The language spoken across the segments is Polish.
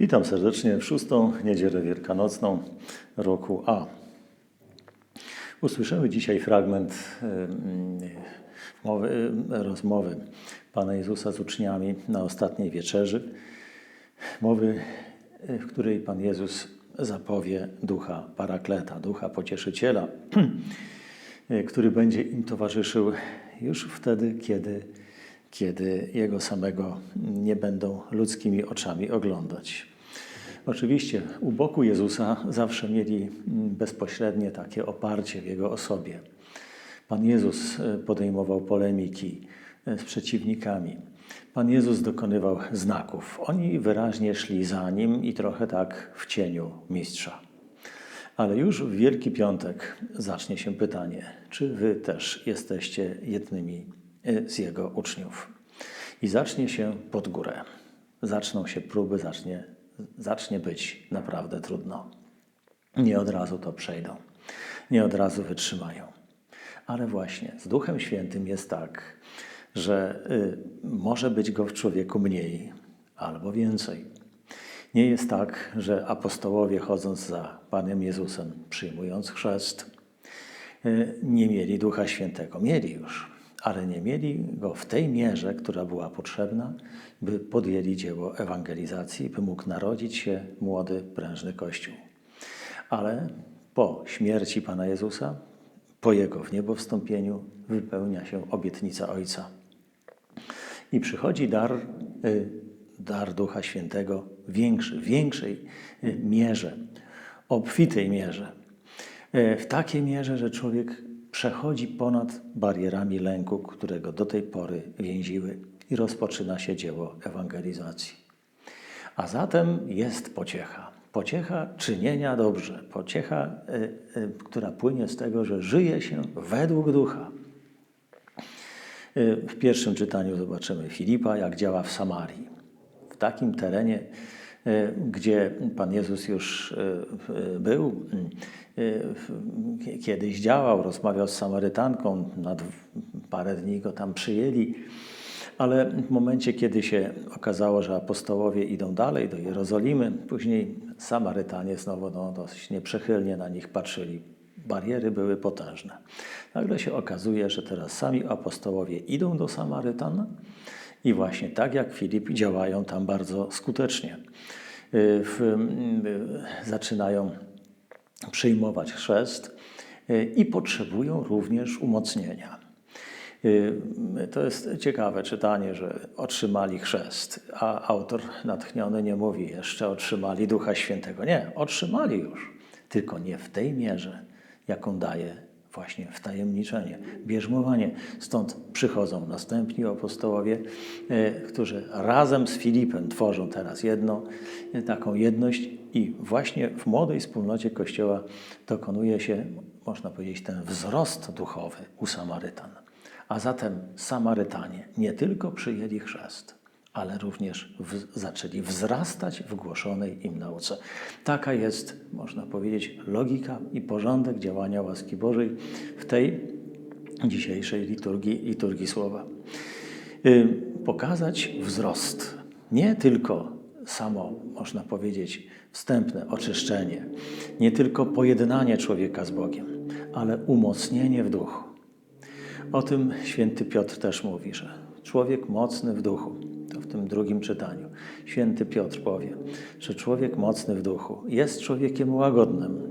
Witam serdecznie w szóstą niedzielę wielkanocną roku A. Usłyszymy dzisiaj fragment mowy, rozmowy Pana Jezusa z uczniami na ostatniej wieczerzy. Mowy, w której Pan Jezus zapowie ducha parakleta, ducha pocieszyciela, który będzie im towarzyszył już wtedy, kiedy, kiedy Jego samego nie będą ludzkimi oczami oglądać. Oczywiście u boku Jezusa zawsze mieli bezpośrednie takie oparcie w Jego osobie. Pan Jezus e, podejmował polemiki e, z przeciwnikami. Pan Jezus dokonywał znaków. Oni wyraźnie szli za nim i trochę tak w cieniu mistrza. Ale już w Wielki Piątek zacznie się pytanie, czy wy też jesteście jednymi z jego uczniów? I zacznie się pod górę. Zaczną się próby, zacznie, zacznie być naprawdę trudno. Nie od razu to przejdą, nie od razu wytrzymają. Ale właśnie z Duchem Świętym jest tak, że y, może być go w człowieku mniej albo więcej. Nie jest tak, że apostołowie chodząc za Panem Jezusem, przyjmując chrzest, y, nie mieli Ducha Świętego. Mieli już, ale nie mieli go w tej mierze, która była potrzebna, by podjęli dzieło ewangelizacji, by mógł narodzić się młody, prężny Kościół. Ale po śmierci Pana Jezusa, po Jego w niebo wstąpieniu, wypełnia się obietnica Ojca. I przychodzi dar, y, dar Ducha Świętego większy, w większej y, mierze, obfitej mierze. Y, W takiej mierze, że człowiek przechodzi ponad barierami lęku, które go do tej pory więziły i rozpoczyna się dzieło ewangelizacji. A zatem jest pociecha. Pociecha czynienia dobrze. Pociecha, y, y, która płynie z tego, że żyje się według ducha. Y, W pierwszym czytaniu zobaczymy Filipa, jak działa w Samarii. W takim terenie, gdzie Pan Jezus już był, kiedyś działał, rozmawiał z Samarytanką, na parę dni go tam przyjęli, ale w momencie, kiedy się okazało, że apostołowie idą dalej do Jerozolimy, później Samarytanie znowu no, dosyć nieprzychylnie na nich patrzyli. Bariery były potężne. Nagle się okazuje, że teraz sami apostołowie idą do Samarytan i właśnie tak jak Filip działają tam bardzo skutecznie. Y, w, y, zaczynają przyjmować chrzest y, i potrzebują również umocnienia. Y, To jest ciekawe czytanie, że otrzymali chrzest, a autor natchniony nie mówi jeszcze otrzymali Ducha Świętego. Nie, otrzymali już, tylko nie w tej mierze, jaką daje właśnie wtajemniczenie, bierzmowanie. Stąd przychodzą następni apostołowie, y, którzy razem z Filipem tworzą teraz jedno, taką jedność i właśnie w młodej wspólnocie Kościoła dokonuje się, można powiedzieć, ten wzrost duchowy u Samarytan. A zatem Samarytanie nie tylko przyjęli chrzest, ale również w, zaczęli wzrastać w głoszonej im nauce. Taka jest, można powiedzieć, logika i porządek działania łaski Bożej w tej dzisiejszej liturgii, liturgii słowa. Pokazać wzrost, nie tylko samo, można powiedzieć, wstępne oczyszczenie, nie tylko pojednanie człowieka z Bogiem, ale umocnienie w duchu. O tym święty Piotr też mówi, że człowiek mocny w duchu, to w tym drugim czytaniu, święty Piotr powie, że człowiek mocny w duchu jest człowiekiem łagodnym,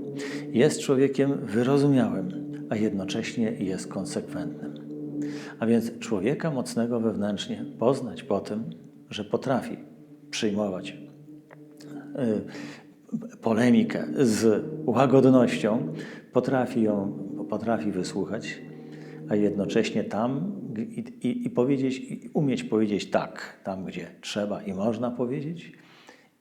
jest człowiekiem wyrozumiałym, a jednocześnie jest konsekwentnym. A więc człowieka mocnego wewnętrznie poznać po tym, że potrafi przyjmować y, polemikę z łagodnością, potrafi ją, potrafi wysłuchać, a jednocześnie tam i, i, i powiedzieć, i umieć powiedzieć tak, tam gdzie trzeba i można powiedzieć,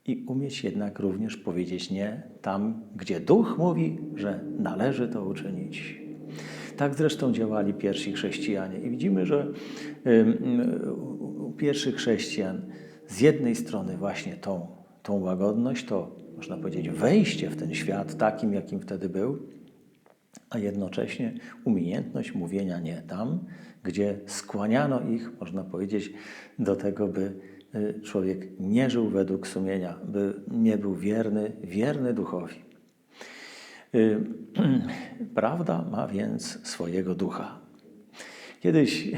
i umieć jednak również powiedzieć nie tam, gdzie duch mówi, że należy to uczynić. Tak zresztą działali pierwsi chrześcijanie. I widzimy, że ym, u pierwszych chrześcijan z jednej strony właśnie tą, tą łagodność, to można powiedzieć wejście w ten świat takim, jakim wtedy był, a jednocześnie umiejętność mówienia nie tam, gdzie skłaniano ich, można powiedzieć, do tego, by y, człowiek nie żył według sumienia, by nie był wierny, wierny duchowi. Y, Prawda ma więc swojego ducha. Kiedyś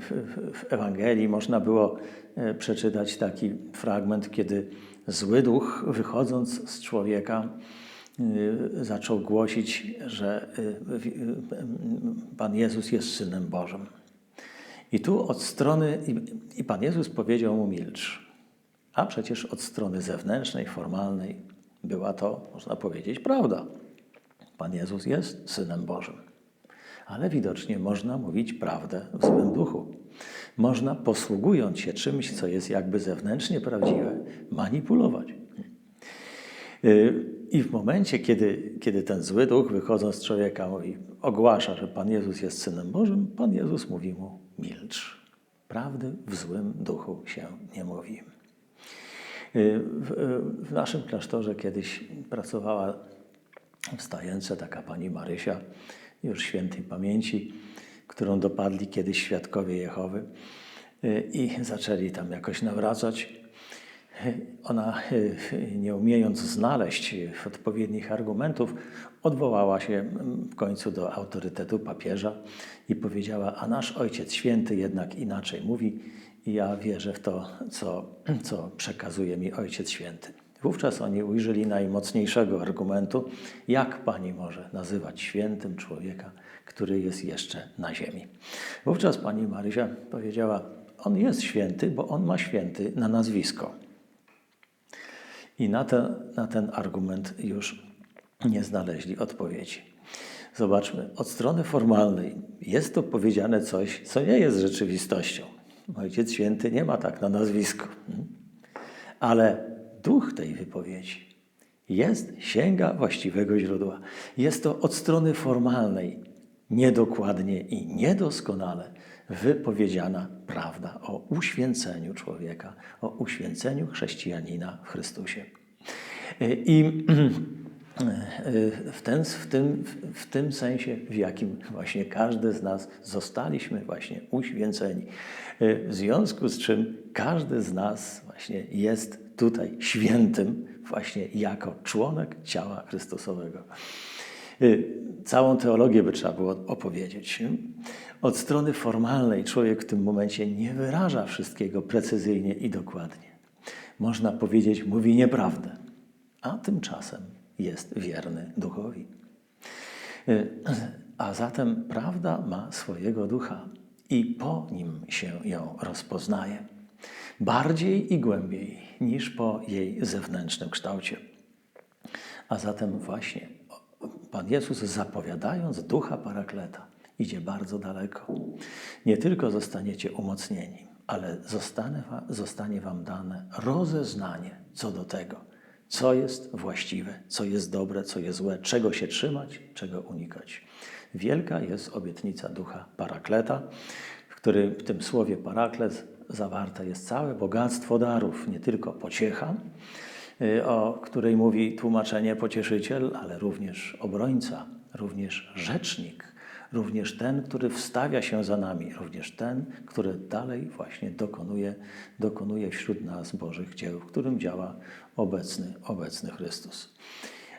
w, Ewangelii można było e, przeczytać taki fragment, kiedy zły duch, wychodząc z człowieka, y, zaczął głosić, że y, Pan Jezus jest Synem Bożym. I tu od strony, i Pan Jezus powiedział mu milcz. A przecież od strony zewnętrznej, formalnej była to, można powiedzieć, prawda. Pan Jezus jest Synem Bożym. Ale widocznie można mówić prawdę w złym duchu. Można, posługując się czymś, co jest jakby zewnętrznie prawdziwe, manipulować. I w momencie, kiedy, kiedy ten zły duch, wychodząc z człowieka, mówi, ogłasza, że Pan Jezus jest Synem Bożym, Pan Jezus mówi mu, milcz. Prawdy w złym duchu się nie mówi. W, w naszym klasztorze kiedyś pracowała w taka pani Marysia, już świętej pamięci, którą dopadli kiedyś świadkowie Jehowy i zaczęli tam jakoś nawracać. Ona, nie umiejąc znaleźć odpowiednich argumentów, odwołała się w końcu do autorytetu papieża i powiedziała: A nasz Ojciec Święty jednak inaczej mówi, i ja wierzę w to, co, co przekazuje mi Ojciec Święty. Wówczas oni ujrzeli najmocniejszego argumentu, jak pani może nazywać świętym człowieka, który jest jeszcze na ziemi. Wówczas pani Marysia powiedziała: On jest święty, bo on ma święty na nazwisko. I na ten, na ten argument już nie znaleźli odpowiedzi. Zobaczmy, od strony formalnej jest to powiedziane coś, co nie jest rzeczywistością. Ojciec Święty nie ma tak na nazwisku. Ale duch tej wypowiedzi jest, sięga właściwego źródła. Jest to od strony formalnej, niedokładnie i niedoskonale wypowiedziana prawda o uświęceniu człowieka, o uświęceniu chrześcijanina w Chrystusie. I w, ten, w, tym, w tym sensie, w jakim właśnie każdy z nas zostaliśmy właśnie uświęceni. W związku z czym każdy z nas właśnie jest tutaj świętym, właśnie jako członek ciała Chrystusowego. Całą teologię by trzeba było opowiedzieć. Od strony formalnej człowiek w tym momencie nie wyraża wszystkiego precyzyjnie i dokładnie. Można powiedzieć, mówi nieprawdę, a tymczasem jest wierny duchowi. A zatem prawda ma swojego ducha i po nim się ją rozpoznaje. Bardziej i głębiej niż po jej zewnętrznym kształcie. A zatem właśnie Pan Jezus zapowiadając ducha parakleta idzie bardzo daleko. Nie tylko zostaniecie umocnieni, ale zostanie, zostanie wam dane rozeznanie co do tego, co jest właściwe, co jest dobre, co jest złe, czego się trzymać, czego unikać. Wielka jest obietnica ducha parakleta, w którym w tym słowie paraklet zawarte jest całe bogactwo darów, nie tylko pociecha, y, o której mówi tłumaczenie pocieszyciel, ale również obrońca, również rzecznik, również ten, który wstawia się za nami, również ten, który dalej właśnie dokonuje, dokonuje wśród nas Bożych dzieł, w którym działa obecny, obecny Chrystus.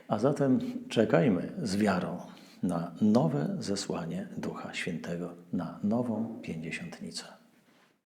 A zatem czekajmy z wiarą na nowe zesłanie Ducha Świętego, na nową pięćdziesiątnicę.